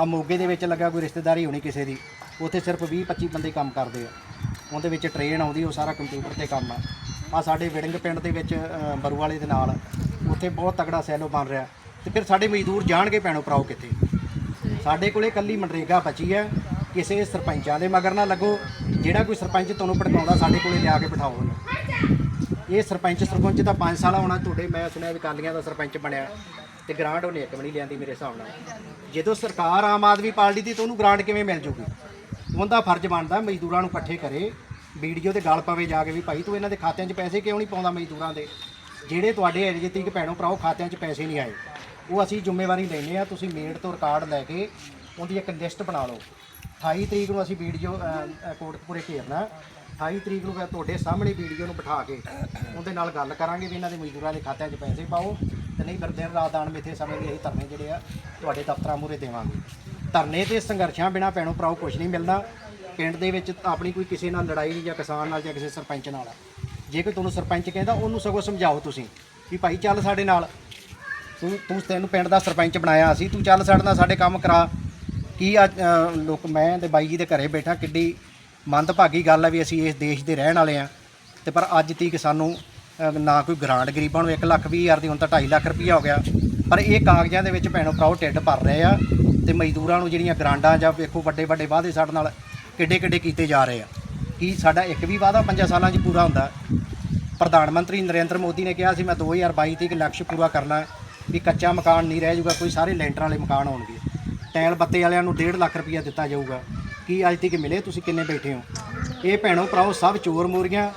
ਆ ਮੋਗੇ ਦੇ ਵਿੱਚ ਲੱਗਾ ਕੋਈ ਰਿਸ਼ਤੇਦਾਰੀ ਹੋਣੀ ਕਿਸੇ ਦੀ ਉੱਥੇ ਸਿਰਫ 20 25 ਬੰਦੇ ਕੰਮ ਕਰਦੇ ਆ। ਉਹਦੇ ਵਿੱਚ ਟ੍ਰੇਨ ਆਉਂਦੀ ਉਹ ਸਾਰਾ ਕੰਪਿਊਟਰ ਤੇ ਕੰਮ ਆ। ਆ ਸਾਡੇ ਵਿੜੰਗ ਪਿੰਡ ਦੇ ਵਿੱਚ ਅ, ਬਰੂ ਵਾਲੇ ਦੇ ਨਾਲ ਉੱਥੇ ਬਹੁਤ ਤਗੜਾ ਸੈਲੋ ਬਣ ਰਿਹਾ। ਤੇ ਫਿਰ ਸਾਡੇ ਮਜ਼ਦੂਰ ਜਾਣਗੇ ਭੈਣੋ ਭਰਾਓ ਕਿੱਥੇ। ਸਾਡੇ ਕੋਲੇ ਕੱਲੀ ਮਨਰੇਗਾ ਬਚੀ ਹੈ ਕਿਸੇ ਸਰਪੰਚਾਂ ਦੇ ਮਗਰ ਨਾ ਲੱਗੋ। ਜਿਹੜਾ ਕੋਈ ਸਰਪੰਚ ਤੁਹਾਨੂੰ ਭੜਕਾਉਂਦਾ ਸਾਡੇ ਕੋਲੇ ਲਿਆ ਕੇ ਬਿਠਾਓ ਉਹਨੂੰ। ਇਹ ਸਰਪੰਚ ਸਰਪੰਚ ਤਾਂ 5 ਸਾਲ ਹੋਣਾ ਤੁਹਾਡੇ ਮੈਂ ਸੁਣਿਆ ਵੀ ਕਾਲੀਆਂ ਦਾ ਸਰਪੰਚ ਬਣਿਆ। ਤੇ ਗ੍ਰਾਂਟ ਉਹਨੇ ਇੱਕ ਵੀ ਨਹੀਂ ਲਿਆਂਦੀ ਮੇਰੇ ਹਿਸਾਬ ਨਾਲ। ਜਦੋਂ ਸਰਕਾਰ ਆਮ ਆਦਮੀ ਪਾਰਟੀ ਦੀ, ਤਾਂ ਉਹਨੂੰ ਗ੍ਰਾਂਟ ਕਿਵੇਂ ਮਿਲ ਜੂਗੀ? ਉਹਦਾ ਫਰਜ਼ ਬਣਦਾ ਮਜ਼ਦੂਰਾਂ ਨੂੰ ਇਕੱਠੇ ਕਰੇ, ਵੀਡੀਓ ਤੇ ਗੱਲ ਪਵੇ ਜਾ ਕੇ ਵੀ ਭਾਈ ਤੂੰ ਇਹਨਾਂ ਦੇ ਖਾਤਿਆਂ 'ਚ ਪੈਸੇ ਕਿਉਂ ਨਹੀਂ ਪਾਉਂਦਾ ਮਜ਼ਦੂਰਾਂ ਦੇ? ਜਿਹੜੇ ਤੁਹਾਡੇ ਏਰੀਏ ਤੀਕ ਭੈਣੋ ਭਰਾਓ ਖਾਤਿਆਂ 'ਚ ਪੈਸੇ ਨਹੀਂ ਆਏ, ਉਹ ਅਸੀਂ ਜ਼ਿੰਮੇਵਾਰੀ ਲੈਨੇ ਆ ਤੁਸੀਂ ਮੇਡ ਤੋਂ ਰਿਕਾਰਡ ਲੈ ਕੇ ਉਹਦੀ ਇੱਕ ਲਿਸਟ ਬਣਾ ਲਓ। 28 ਤਰੀਕ ਨੂੰ ਅਸੀਂ ਵੀਡੀਓ ਕੋਟਕਪੂਰੇ ਘੇਰਨਾ। 28 ਤਰੀਕ ਨੂੰ ਫਿਰ ਤੁਹਾਡੇ ਸਾਹਮਣੇ ਵੀਡੀਓ ਨੂੰ ਬਿਠਾ ਕੇ ਉਹਦੇ ਨਾਲ ਗੱਲ ਕਰਾਂਗੇ ਵੀ ਇਹਨਾਂ ਦੇ ਮਜ਼ਦੂਰਾਂ ਦੇ ਖਾਤਿਆਂ 'ਚ ਪੈਸੇ ਪਾਓ ਤੇ ਨਹੀਂ ਫਿਰ ਦਿਨ ਰਾਤ ਦਾਨ ਮਿੱਥੇ ਸਮੇਂ ਲਈ ਅਸੀਂ ਧਰਨੇ ਜਿਹੜੇ ਆ ਤੁਹਾਡੇ ਦਫ਼ਤਰਾਂ ਮੂਹਰੇ ਦੇਵਾਂਗੇ। ਧਰਨੇ ਤੇ ਸੰਘਰਸ਼ਾਂ ਬਿਨਾ ਭੈਣੋ ਭਰਾਓ ਕੁਝ ਨਹੀਂ ਮਿਲਦਾ। ਪਿੰਡ ਦੇ ਵਿੱਚ ਆਪਣੀ ਕੋਈ ਕਿਸੇ ਨਾਲ ਲੜਾਈ ਨਹੀਂ ਜਾਂ ਕਿਸਾਨ ਨਾਲ ਜਾਂ ਕਿਸੇ ਸਰਪੰਚ ਨਾਲ। ਜੇ ਕੋਈ ਤੁਹਾਨੂੰ ਸਰਪੰਚ ਕਹਿੰਦਾ, ਉਹਨੂੰ ਸਗੋਂ ਸਮਝਾਓ ਤੁਸੀਂ ਵੀ ਭਾਈ ਚੱਲ ਸਾਡੇ ਨਾਲ। ਤੂੰ ਤੂੰ ਤੈਨੂੰ ਪਿੰਡ ਦਾ ਸਰਪੰਚ ਬਣਾਇਆ ਅਸੀਂ ਤੂੰ ਚੱਲ ਸਾਡੇ ਨਾਲ ਸਾਡੇ ਕੰਮ ਕਰਾ। ਕੀ ਅੱਜ ਲੋਕ, ਮੈਂ ਤੇ ਬਾਈ ਜੀ ਦੇ ਘਰੇ ਬੈਠਾ, ਕਿੱਡੀ ਮੰਦਭਾਗੀ ਗੱਲ ਹੈ ਵੀ ਅਸੀਂ ਇਸ ਦੇਸ਼ ਦੇ ਰਹਿਣ ਵਾਲੇ ਆ। ਤੇ ਪਰ ਅੱਜ ਤੀਕ ਸਾਨੂੰ ਨਾ ਕੋਈ ਗ੍ਰਾਂਟ ਗਰੀਬਾਂ ਨੂੰ 1 ਲੱਖ ਵੀਹ ਹਜ਼ਾਰ ਦੀ, ਹੁਣ ਤਾਂ 2.5 ਲੱਖ ਰੁਪਈਆ ਹੋ ਗਿਆ। ਪਰ ਇਹ ਕਾਗਜ਼ਾਂ ਦੇ ਵਿੱਚ ਭੈਣੋ ਭਰਾਓ ਢਿੱਡ ਭਰ ਰਹੇ ਆ ਤੇ ਮਜ਼ਦੂਰਾਂ ਨੂੰ ਜਿਹੜੀਆਂ ਗ੍ਰਾਂਟਾਂ ਜਾਂ ਵੇਖੋ ਵੱਡੇ ਵੱਡੇ ਵਾਅਦੇ ਸਾਡੇ ਨਾਲ ਕਿੱਡੇ ਕਿੱਡੇ ਕੀਤੇ ਜਾ ਰਹੇ ਆ। ਕੀ ਸਾਡਾ ਇੱਕ ਵੀ ਵਾਅਦਾ 5 ਸਾਲਾਂ 'ਚ ਪੂਰਾ ਹੁੰਦਾ? ਪ੍ਰਧਾਨ ਮੰਤਰੀ ਨਰਿੰਦਰ ਮੋਦੀ ਨੇ ਕਿਹਾ ਸੀ, ਮੈਂ 2022 ਤੱਕ ਲਕਸ਼ ਪੂਰਾ ਕਰਨਾ ਵੀ ਕੱਚਾ ਮਕਾਨ ਨਹੀਂ ਰਹਿ ਜਾਊਗਾ, ਕੋਈ ਸਾਰੇ ਲੈਂਟਰ ਵਾਲੇ ਮਕਾਨ ਹੋਣਗੇ। ਟੈਲ ਬੱਤੇ ਵਾਲਿਆਂ ਨੂੰ 1.5 ਲੱਖ ਰੁਪਈਆ ਦਿੱਤਾ ਜਾਊਗਾ। ਕੀ ਅੱਜ ਤੱਕ ਮਿਲੇ? ਤੁਸੀਂ ਕਿੰਨੇ ਬੈਠੇ ਹੋ? ਇਹ ਭੈਣੋ ਭਰਾਓ, ਸਭ ਚੋਰ ਮੋਰੀਆਂ,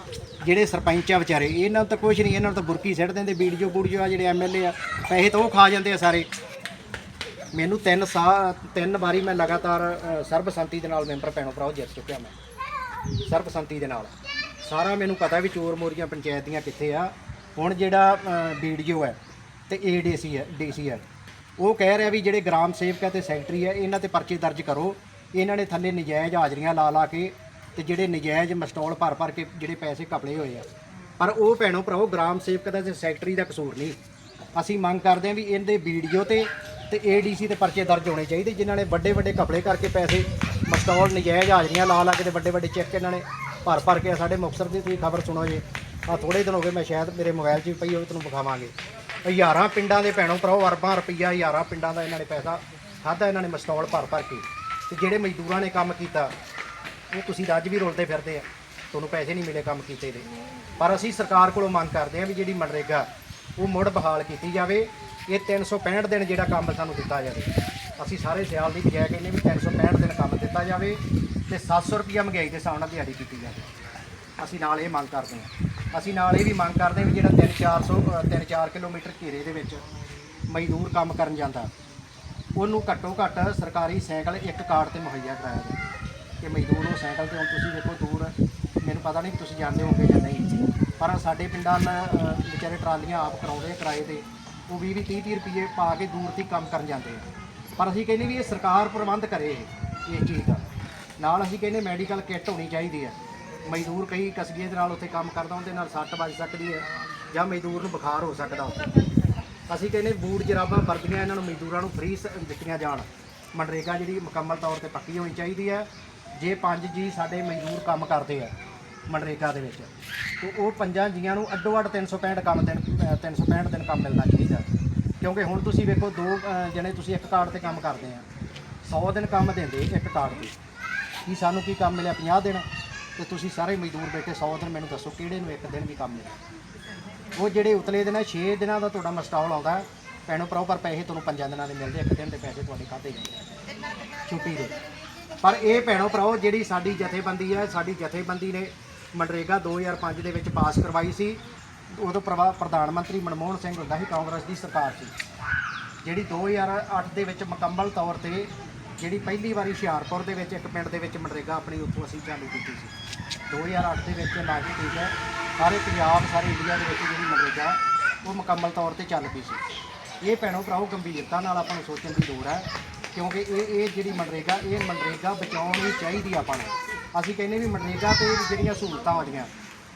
ਜਿਹੜੇ ਸਰਪੰਚ ਆ ਵਿਚਾਰੇ। ਇਹਨਾਂ ਨੂੰ ਤਾਂ ਕੁਝ ਨਹੀਂ, ਇਹਨਾਂ ਨੂੰ ਤਾਂ ਬੁਰਕੀ ਸਿੱਟ ਦਿੰਦੇ, ਵੀਡੀਓ ਬੂਡੀਓ ਆ ਜਿਹੜੇ ਐਮਐਲਏ ਆ। ਪੈਸੇ ਤਾਂ ਉਹ ਖਾ ਜਾਂਦੇ ਆ ਸਾਰੇ। ਮੈਨੂੰ ਤਿੰਨ ਸਾ, ਤਿੰਨ ਵਾਰੀ ਮੈਂ ਲਗਾਤਾਰ ਸਰਬਸੰਤੀ ਦੇ ਨਾਲ ਮੈਂਬਰ ਭੈਣੋ ਭਰਾਓ ਜਿੱਤ ਚੁੱਕਿਆ ਮੈਂ। ਸਰਬਸੰਤੀ ਦੇ ਨਾਲ। ਸਾਰਾ ਮੈਨੂੰ ਪਤਾ ਵੀ ਚੋਰ ਮੋਰੀਆਂ ਪੰਚਾਇਤ ਦੀਆਂ ਕਿੱਥੇ ਆ। ਹੁਣ ਜਿਹੜਾ ਵੀਡੀਓ ਹੈ ਤੇ ਏਡੀਸੀ ਹੈ, ਡੀਸੀ ਹੈ। ਉਹ ਕਹਿ ਰਿਹਾ ਵੀ ਜਿਹੜੇ ਗ੍ਰਾਮ ਸੇਵਕ ਹੈ ਤੇ ਸੈਕਟਰੀ ਹੈ ਇਹਨਾਂ ਤੇ ਪਰਚੇ ਦਰਜ ਕਰੋ। ਇਹਨਾਂ ਨੇ ਥੱਲੇ ਨਜਾਇਜ਼ ਹਾਜ਼ਰੀਆਂ ਲਾ ਲਾ ਕੇ ਤੇ ਜਿਹੜੇ ਨਜਾਇਜ਼ ਮਸਟੋਲ ਭਰ ਭਰ ਕੇ ਜਿਹੜੇ ਪੈਸੇ ਘਪਲੇ ਹੋਏ ਆ। ਪਰ ਉਹ ਭੈਣੋ ਭਰਾਓ, ਗ੍ਰਾਮ ਸੇਵਕ ਦਾ ਤੇ ਸੈਕਟਰੀ ਦਾ ਕਸੂਰ ਨਹੀਂ। ਅਸੀਂ ਮੰਗ ਕਰਦੇ ਹਾਂ ਵੀ ਇਹਦੇ ਵੀਡੀਓ ਤੇ ਤੇ ਏਡੀਸੀ ਤੇ ਪਰਚੇ ਦਰਜ ਹੋਣੇ ਚਾਹੀਦੇ, ਜਿਨ੍ਹਾਂ ਨੇ ਵੱਡੇ ਵੱਡੇ ਘਪਲੇ ਕਰਕੇ ਪੈਸੇ, ਮਸਟੋਲ, ਨਜਾਇਜ਼ ਹਾਜ਼ਰੀਆਂ ਲਾ ਲਾ ਕੇ ਤੇ ਵੱਡੇ ਵੱਡੇ ਚੈੱਕ ਇਹਨਾਂ ਨੇ ਭਰ ਭਰ ਕੇ ਸਾਡੇ ਮੁਕਤਸਰ ਦੀ ਤੁਸੀਂ ਖਬਰ ਸੁਣੋ ਜੀ। ਆ ਥੋੜੇ ਦਿਨ ਹੋ ਗਏ ਮੈਂ ਸ਼ਾਇਦ ਮੇਰੇ ਮੋਬਾਈਲ 'ਚ ਵੀ ਪਈ ਹੋਵੇ, ਤੁਹਾਨੂੰ ਵਿਖਾਵਾਂਗੇ। ਹਜ਼ਾਰਾਂ ਪਿੰਡਾਂ ਦੇ ਭੈਣੋ ਭਰਾਓ, ਅਰਬਾਂ ਰੁਪਈਆ ਹਜ਼ਾਰਾਂ ਪਿੰਡਾਂ ਦਾ ਇਹਨਾਂ ਨੇ ਪੈਸਾ ਖਾਦਾ ਇਹਨਾਂ ਨੇ ਮਸਟੋਲ ਭਰ ਭਰ ਕੇ। ਤੇ ਜਿਹੜੇ ਮਜ਼ਦੂਰਾਂ ਨੇ ਕੰਮ ਕੀਤਾ, ਉਹ ਤੁਸੀਂ ਅੱਜ ਵੀ ਰੋਲਦੇ ਫਿਰਦੇ ਆ। ਤੁਹਾਨੂੰ ਪੈਸੇ ਨਹੀਂ ਮਿਲੇ ਕੰਮ ਕੀਤੇ ਦੇ। ਪਰ ਅਸੀਂ ਸਰਕਾਰ ਕੋਲੋਂ ਮੰਗ ਕਰਦੇ ਆ ਵੀ ਜਿਹੜੀ ਮਨਰੇਗਾ, ਉਹ ਮੁੜ ਬਹਾਲ ਕੀਤੀ ਜਾਵੇ। ਇਹ 365 ਦਿਨ ਜਿਹੜਾ ਕੰਮ ਸਾਨੂੰ ਦਿੱਤਾ ਜਾਵੇ। ਅਸੀਂ ਸਾਰੇ ਸਿਆਲ ਦੀ ਬਜਾਏ ਕਹਿੰਦੇ ਵੀ 365 ਦਿਨ ਕੰਮ ਦਿੱਤਾ ਜਾਵੇ ਤੇ 700 ਰੁਪਈਆ ਮਹਿੰਗਾਈ ਦੇ ਹਿਸਾਬ ਨਾਲ ਦਿਹਾੜੀ ਕੀਤੀ ਜਾਵੇ। ਅਸੀਂ ਨਾਲ ਇਹ ਮੰਗ ਕਰਦੇ ਹਾਂ। ਅਸੀਂ ਨਾਲ ਇਹ ਵੀ ਮੰਗ ਕਰਦੇ ਹਾਂ ਵੀ ਜਿਹੜਾ 3-400 3-4 ਕਿਲੋਮੀਟਰ ਘੇਰੇ ਦੇ ਵਿੱਚ ਮਜ਼ਦੂਰ ਕੰਮ ਕਰਨ ਜਾਂਦਾ ਉਹਨੂੰ ਘੱਟੋ ਘੱਟ ਸਰਕਾਰੀ ਸਾਈਕਲ ਇੱਕ ਕਾਰਡ ਤੇ ਮੁਹੱਈਆ ਕਰਾਇਆ ਜਾਵੇ। ਕਿ ਮਜ਼ਦੂਰ ਉਹ ਸਾਈਕਲ ਤੇ ਹੁਣ ਤੁਸੀਂ ਦੇਖੋ ਦੂਰ, ਮੈਨੂੰ ਪਤਾ ਨਹੀਂ ਤੁਸੀਂ ਜਾਣਦੇ ਹੋਗੇ ਜਾਂ ਨਹੀਂ। ਪਰ ਸਾਡੇ ਪਿੰਡਾਂ ਨਾਲ ਵਿਚਾਰੇ ਟਰਾਲੀਆਂ ਆਪ ਕਰਾਉਂਦੇ ਆ ਕਿਰਾਏ ਤੇ। ਉਹ 20 ਵੀਹ 30 ਰੁਪਏ ਪਾ ਕੇ ਦੂਰ ਤੱਕ ਕੰਮ ਕਰਨ ਜਾਂਦੇ ਆ। ਪਰ ਅਸੀਂ ਕਹਿੰਦੇ ਵੀ ਇਹ ਸਰਕਾਰ ਪ੍ਰਬੰਧ ਕਰੇ ਇਹ ਇਹ ਚੀਜ਼ ਦਾ। ਨਾਲ ਅਸੀਂ ਕਹਿੰਦੇ ਮੈਡੀਕਲ ਕਿੱਟ ਹੋਣੀ ਚਾਹੀਦੀ ਹੈ ਮਜ਼ਦੂਰ ਕਈ ਕਸਬੇ ਦੇ ਨਾਲ ਉੱਥੇ ਕੰਮ ਕਰਦਾ, ਉਹਦੇ ਨਾਲ ਸੱਟ ਵੱਜ ਸਕਦੀ ਹੈ ਜਾਂ ਮਜ਼ਦੂਰ ਨੂੰ ਬੁਖਾਰ ਹੋ ਸਕਦਾ। ਅਸੀਂ ਕਹਿੰਦੇ ਬੂਟ ਜਰਾਬਾਂ ਵਰਦੀਆਂ ਇਹਨਾਂ ਨੂੰ ਮਜ਼ਦੂਰਾਂ ਨੂੰ ਫ੍ਰੀ ਦਿੱਤੀਆਂ ਜਾਣ। ਮਨਰੇਗਾ ਜਿਹੜੀ ਮੁਕੰਮਲ ਤੌਰ ਤੇ ਪੱਕੀ ਹੋਣੀ ਚਾਹੀਦੀ ਹੈ। ਜੇ ਪੰਜ ਜੀ ਸਾਡੇ ਮਜ਼ਦੂਰ ਕੰਮ ਕਰਦੇ ਆ ਮਨਰੇਗਾ ਦੇ ਵਿੱਚ ਤੇ ਉਹ ਪੰਜਾਂ ਜੀਆਂ ਨੂੰ ਅੱਡੋ ਅੱਡ 365 ਕੰਮ ਦਿਨ ਅ, 365 ਦਿਨ ਕੰਮ ਮਿਲਣਾ ਚਾਹੀਦਾ। ਕਿਉਂਕਿ ਹੁਣ ਤੁਸੀਂ ਵੇਖੋ ਦੋ ਜਣੇ ਤੁਸੀਂ ਇੱਕ ਕਾਰਡ ਤੇ ਕੰਮ ਕਰਦੇ ਆ। 100 ਦਿਨ ਕੰਮ ਦਿੰਦੇ ਇੱਕ ਕਾਰਡ ਤੇ। ਕੀ ਸਾਨੂੰ ਕੀ ਕੰਮ ਮਿਲਿਆ 50 ਦਿਨ? ਤੇ ਤੁਸੀਂ ਸਾਰੇ ਮਜ਼ਦੂਰ ਬੈਠੇ 100 ਦਿਨ ਮੈਨੂੰ ਦੱਸੋ ਕਿਹੜੇ ਨੂੰ ਇੱਕ ਦਿਨ ਵੀ ਕੰਮ ਮਿਲਿਆ? ਉਹ ਜਿਹੜੇ ਉਤਲੇ ਦਿਨ 6 ਦਿਨਾਂ ਦਾ ਤੁਹਾਡਾ ਮਸਟਾਲ ਆਉਂਦਾ। ਪੈਣੋ ਪਰ ਪੈਸੇ ਤੁਹਾਨੂੰ ਪੰਜਾਂ ਦਿਨਾਂ ਦੇ ਮਿਲਦੇ ਇੱਕ ਦਿਨ ਦੇ ਪੈਸੇ ਤੁਹਾਡੇ ਖਾਤੇ ਜਾਂਦੇ ਛੁੱਟੀ ਦੇ। ਪਰ ਇਹ ਭੈਣੋ ਭਰਾਓ, ਜਿਹੜੀ ਸਾਡੀ ਜਥੇਬੰਦੀ ਹੈ ਸਾਡੀ ਜਥੇਬੰਦੀ ਨੇ ਮਨਰੇਗਾ 2005 ਦੇ ਵਿੱਚ ਪਾਸ ਕਰਵਾਈ ਸੀ। ਉਦੋਂ ਪ੍ਰਵਾ, ਪ੍ਰਧਾਨ ਮੰਤਰੀ ਮਨਮੋਹਨ ਸਿੰਘ ਹੁੰਦਾ ਸੀ, ਕਾਂਗਰਸ ਦੀ ਸਰਕਾਰ ਸੀ। ਜਿਹੜੀ 2008 ਦੇ ਵਿੱਚ ਮੁਕੰਮਲ ਤੌਰ ਤੇ ਜਿਹੜੀ ਪਹਿਲੀ ਵਾਰੀ ਹੁਸ਼ਿਆਰਪੁਰ ਦੇ ਵਿੱਚ, ਇੱਕ ਪਿੰਡ ਦੇ ਵਿੱਚ ਮਨਰੇਗਾ ਆਪਣੀ ਉੱਥੋਂ ਅਸੀਂ ਚਾਲੂ ਕੀਤੀ ਸੀ। 2008 ਦੇ ਵਿੱਚ ਲਾਗੂ ਠੀਕ ਹੈ। ਸਾਰੇ ਪੰਜਾਬ, ਸਾਰੇ ਇੰਡੀਆ ਦੇ ਵਿੱਚ ਜਿਹੜੀ ਮਨਰੇਗਾ ਉਹ ਮੁਕੰਮਲ ਤੌਰ ਤੇ ਚੱਲ ਪਈ ਸੀ। ਇਹ ਭੈਣੋ ਭਰਾਓ ਗੰਭੀਰਤਾ ਨਾਲ ਆਪਾਂ ਨੂੰ ਸੋਚਣ ਦੀ ਲੋੜ ਹੈ, ਕਿਉਂਕਿ ਇਹ ਇਹ ਜਿਹੜੀ ਮਨਰੇਗਾ, ਇਹ ਮਨਰੇਗਾ ਬਚਾਉਣੀ ਚਾਹੀਦੀ ਆਪਾਂ ਨੂੰ। ਅਸੀਂ ਕਹਿੰਦੇ ਵੀ ਮਨਰੇਗਾ ਤੇ ਜਿਹੜੀਆਂ ਸਹੂਲਤਾਂ ਆਉਂਦੀਆਂ,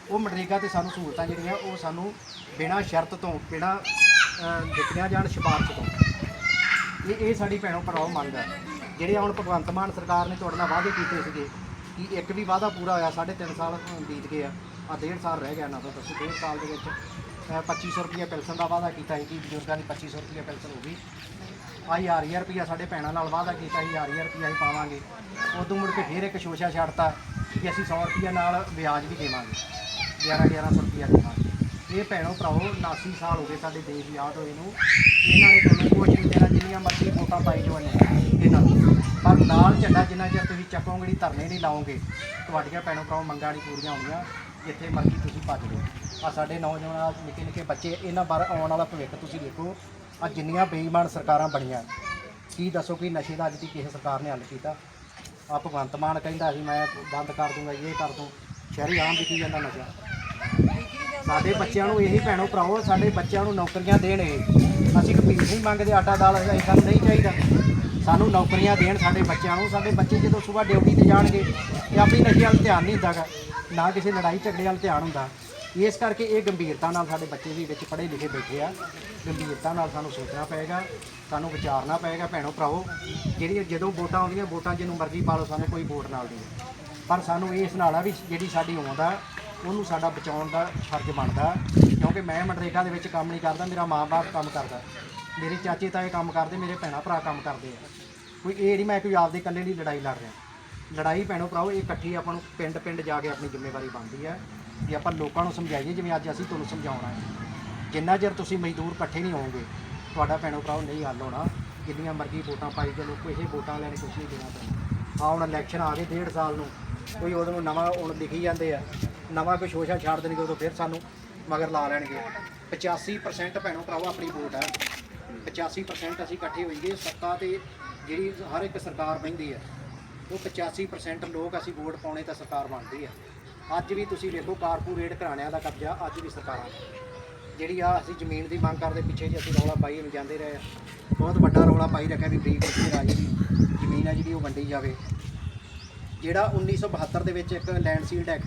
ਉਹ ਮਨਰੇਗਾ ਤੇ ਸਾਨੂੰ ਸਹੂਲਤਾਂ ਜਿਹੜੀਆਂ, ਉਹ ਸਾਨੂੰ ਬਿਨਾਂ ਸ਼ਰਤ ਤੋਂ, ਬਿਨਾਂ ਦਿੱਤੀਆਂ ਜਾਣ ਸਿਫਾਰਸ਼ ਤੋਂ। ਇਹ ਇਹ ਸਾਡੀ ਭੈਣੋ ਭਰਾਓ ਮੰਗ ਹੈ। ਜਿਹੜੇ ਹੁਣ ਭਗਵੰਤ ਮਾਨ ਸਰਕਾਰ ਨੇ ਤੁਹਾਡੇ ਨਾਲ ਵਾਅਦੇ ਕੀਤੇ ਸੀਗੇ ਕਿ ਇੱਕ ਵੀ ਵਾਅਦਾ ਪੂਰਾ ਹੋਇਆ? ਸਾਢੇ ਤਿੰਨ ਸਾਲ ਬੀਤ ਗਏ ਆ। ਆ ਡੇਢ ਸਾਲ ਰਹਿ ਗਿਆ ਨਾ ਤਾਂ ਦੱਸੋ ਡੇਢ ਸਾਲ ਦੇ ਵਿੱਚ ਅ, 2500 ਰੁਪਏ ਪੈਨਸ਼ਨ ਦਾ ਵਾਅਦਾ ਕੀਤਾ ਸੀ ਕਿ ਬਜ਼ੁਰਗਾਂ ਦੀ 2500 ਰੁਪਏ ਪੈਨਸ਼ਨ ਹੋ ਗਈ। ਆਈ ਹਜ਼ਾਰ ਹਜ਼ਾਰ ਰੁਪਇਆ ਸਾਡੇ ਭੈਣਾਂ ਨਾਲ ਵਾਅਦਾ ਕੀਤਾ ਸੀ ਹਜ਼ਾਰ ਹਜ਼ਾਰ ਰੁਪਇਆ ਹੀ ਪਾਵਾਂਗੇ। ਉਦੋਂ ਮੁੜ ਕੇ ਫੇਰ ਇੱਕ ਸ਼ੋਸ਼ਾ ਛੱਡਤਾ ਕਿ ਅਸੀਂ 100 ਰੁਪਇਆ ਨਾਲ ਵਿਆਜ ਵੀ ਦੇਵਾਂਗੇ। 11 1100 ਰੁਪਇਆ ਦੇਵਾਂਗੇ। ਇਹ ਭੈਣੋ ਭਰਾਓ 79 ਸਾਲ ਹੋ ਗਏ ਸਾਡੇ ਦੇਸ਼ ਯਾਦ ਹੋਏ ਨੂੰ। ਇਹਨਾਂ ਨੇ ਤੁਹਾਨੂੰ ਕੁਛ ਨਹੀਂ ਦੇਣਾ ਜਿੰਨੀਆਂ ਮਰਜ਼ੀ ਵੋਟਾਂ ਪਾਈ ਜੋ ਇਹਨਾਂ ਨੂੰ। ਨਾਲ ਝੰਡਾ ਜਿੰਨਾ ਚਿਰ ਤੁਸੀਂ ਚੱਕੋਗੇ ਨਹੀਂ ਧਰਨੇ ਨਹੀਂ ਲਾਓਗੇ, ਤੁਹਾਡੀਆਂ ਭੈਣੋ ਭਰਾਓ ਮੰਗਾਂ ਨਹੀਂ ਪੂਰੀਆਂ ਹੋਣੀਆਂ, ਜਿੱਥੇ ਮਰਜ਼ੀ ਤੁਸੀਂ ਭੱਜ ਲਓ ਆ ਸਾਡੇ ਨੌਜਵਾਨ ਨਿੱਕੇ ਨਿੱਕੇ ਬੱਚੇ, ਇਹਨਾਂ ਬਾਰੇ ਆਉਣ ਵਾਲਾ ਭਵਿੱਖ ਤੁਸੀਂ ਦੇਖੋ ਆ ਜਿੰਨੀਆਂ ਬੇਈਮਾਨ ਸਰਕਾਰਾਂ ਬਣੀਆਂ। ਕੀ ਦੱਸੋ ਕਿ ਨਸ਼ੇ ਦਾ ਅੱਜ ਦੀ ਕਿਸੇ ਸਰਕਾਰ ਨੇ ਹੱਲ ਕੀਤਾ? ਆ ਭਗਵੰਤ ਮਾਨ ਕਹਿੰਦਾ ਸੀ, ਮੈਂ ਬੰਦ ਕਰ ਦੂੰਗਾ, ਇਹ ਕਰ ਦੂੰ। ਸ਼ਹਿਰੀ ਆਮ ਵਿਕੀ ਜਾਂਦਾ ਨਸ਼ਾ। ਸਾਡੇ ਬੱਚਿਆਂ ਨੂੰ ਇਹੀ ਭੈਣੋ ਭਰਾਓ, ਸਾਡੇ ਬੱਚਿਆਂ ਨੂੰ ਨੌਕਰੀਆਂ ਦੇਣ ਇਹ। ਅਸੀਂ ਕਪੀਰ ਨਹੀਂ ਮੰਗਦੇ, ਆਟਾ ਦਾਲ ਇਹ ਸਾਨੂੰ ਨਹੀਂ ਚਾਹੀਦਾ। ਸਾਨੂੰ ਨੌਕਰੀਆਂ ਦੇਣ ਸਾਡੇ ਬੱਚਿਆਂ ਨੂੰ। ਸਾਡੇ ਬੱਚੇ ਜਦੋਂ ਸਵੇਰ ਡਿਊਟੀ ਤੇ ਜਾਣਗੇ ਤੇ ਆਪਣੀ ਨਸ਼ੇ ਵੱਲ ਧਿਆਨ ਨਹੀਂ ਹੁੰਦਾਗਾ ਨਾ ਕਿਸੇ ਲੜਾਈ ਝਗੜੇ ਵੱਲ ਧਿਆਨ ਹੁੰਦਾ। ਇਸ ਕਰਕੇ ਇਹ ਗੰਭੀਰਤਾ ਨਾਲ ਸਾਡੇ ਬੱਚੇ ਵੀ ਵਿੱਚ ਪੜ੍ਹੇ ਲਿਖੇ ਬੈਠੇ ਆ। ਗੰਭੀਰਤਾ ਨਾਲ ਸਾਨੂੰ ਸੋਚਣਾ ਪਏਗਾ, ਸਾਨੂੰ ਵਿਚਾਰਨਾ ਪਏਗਾ, ਭੈਣੋ ਭਰਾਓ ਜਿਹੜੀ ਜਦੋਂ ਵੋਟਾਂ ਆਉਂਦੀਆਂ, ਵੋਟਾਂ ਜਿਹਨੂੰ ਮਰਜ਼ੀ ਪਾ ਲਓ, ਸਾਨੂੰ ਕੋਈ ਵੋਟ ਨਾਲ ਨਹੀਂ। ਪਰ ਸਾਨੂੰ ਇਸ ਨਾਲ ਆ ਵੀ ਜਿਹੜੀ ਸਾਡੀ ਹੋਂਦ ਆ, ਉਹਨੂੰ ਸਾਡਾ ਬਚਾਉਣ ਦਾ ਫਰਜ਼ ਬਣਦਾ। ਕਿਉਂਕਿ ਮੈਂ ਮਨਰੇਗਾ ਦੇ ਵਿੱਚ ਕੰਮ ਨਹੀਂ ਕਰਦਾ, ਮੇਰਾ ਮਾਂ-ਬਾਪ ਕੰਮ ਕਰਦਾ। ਮੇਰੇ ਚਾਚੇ ਤਾਏ ਕੰਮ ਕਰਦੇ, ਮੇਰੇ ਭੈਣਾਂ ਭਰਾ ਕੰਮ ਕਰਦੇ ਆ। ਕੋਈ ਇਹ ਨਹੀਂ, ਮੈਂ ਕੋਈ ਆਪਦੇ ਇਕੱਲੇ ਦੀ ਲੜਾਈ ਲੜ ਰਿਹਾ। ਲੜਾਈ ਭੈਣੋ ਭਰਾਓ, ਇਹ ਇਕੱਠੀ ਆਪਾਂ ਨੂੰ ਪਿੰਡ ਪਿੰਡ ਜਾ ਕੇ ਆਪਣੀ ਜ਼ਿੰਮੇਵਾਰੀ ਬਣਦੀ ਹੈ ਵੀ ਆਪਾਂ ਲੋਕਾਂ ਨੂੰ ਸਮਝਾਈਏ, ਜਿਵੇਂ ਅੱਜ ਅਸੀਂ ਤੁਹਾਨੂੰ ਸਮਝਾਉਣਾ ਹੈ। ਜਿੰਨਾ ਚਿਰ ਤੁਸੀਂ ਮਜ਼ਦੂਰ ਇਕੱਠੇ ਨਹੀਂ ਹੋਵੋਗੇ, ਤੁਹਾਡਾ ਭੈਣੋ ਭਰਾਓ ਨਹੀਂ ਹੱਲ ਹੋਣਾ। ਜਿੰਨੀਆਂ ਮਰਜ਼ੀ ਵੋਟਾਂ ਪਾਈ ਚਲੋ ਕੋਈ ਇਹ ਵੋਟਾਂ ਲੈਣ ਕੁਛ ਨਹੀਂ ਦੇਣਾ ਪੈਣਾ ਆ ਹੁਣ ਇਲੈਕਸ਼ਨ ਆ ਗਏ ਡੇਢ ਸਾਲ ਨੂੰ, ਕੋਈ ਉਦੋਂ ਨੂੰ ਨਵਾਂ ਹੁਣ ਲਿਖੀ ਜਾਂਦੇ ਆ। ਨਵਾਂ ਕੋਈ ਸ਼ੋਸ਼ਾ ਛਾੜ ਦੇਣਗੇ ਉਦੋਂ ਫਿਰ ਸਾਨੂੰ ਮਗਰ ਲਾ ਲੈਣਗੇ। 85% ਭੈਣੋ ਭਰਾਓ ਆਪਣੀ ਵੋਟ ਹੈ 85% ਅਸੀਂ ਇਕੱਠੇ ਹੋਈਏ ਸੱਤਾ ਤੇ ਜਿਹੜੀ ਹਰ ਇੱਕ ਸਰਕਾਰ ਬਹਿੰਦੀ ਹੈ, ਉਹ 85% ਲੋਕ ਅਸੀਂ ਵੋਟ ਪਾਉਣੇ ਤਾਂ ਸਰਕਾਰ ਬਣਦੀ ਹੈ। ਅੱਜ ਵੀ ਤੁਸੀਂ ਵੇਖੋ ਕਾਰਪੋਰੇਟ ਘਰਾਣਿਆਂ ਦਾ ਕਬਜ਼ਾ ਅੱਜ ਵੀ ਸਰਕਾਰਾਂ ਜਿਹੜੀ ਆ ਅਸੀਂ ਜ਼ਮੀਨ ਦੀ ਮੰਗ ਕਰਦੇ, ਪਿੱਛੇ ਜੇ ਅਸੀਂ ਰੌਲਾ ਪਾਈ ਨੂੰ ਜਾਂਦੇ ਰਹੇ ਆ। ਬਹੁਤ ਵੱਡਾ ਰੌਲਾ ਪਾਈ ਰੱਖਿਆ ਵੀ ਬਰੀਕ ਬਰੀਕ ਰਾਜੇ ਜ਼ਮੀਨ ਆ ਜਿਹੜੀ ਉਹ ਵੰਡੀ ਜਾਵੇ। ਜਿਹੜਾ 1972 ਦੇ ਵਿੱਚ ਇੱਕ ਲੈਂਡ ਸੀਲਡ ਐਕਟ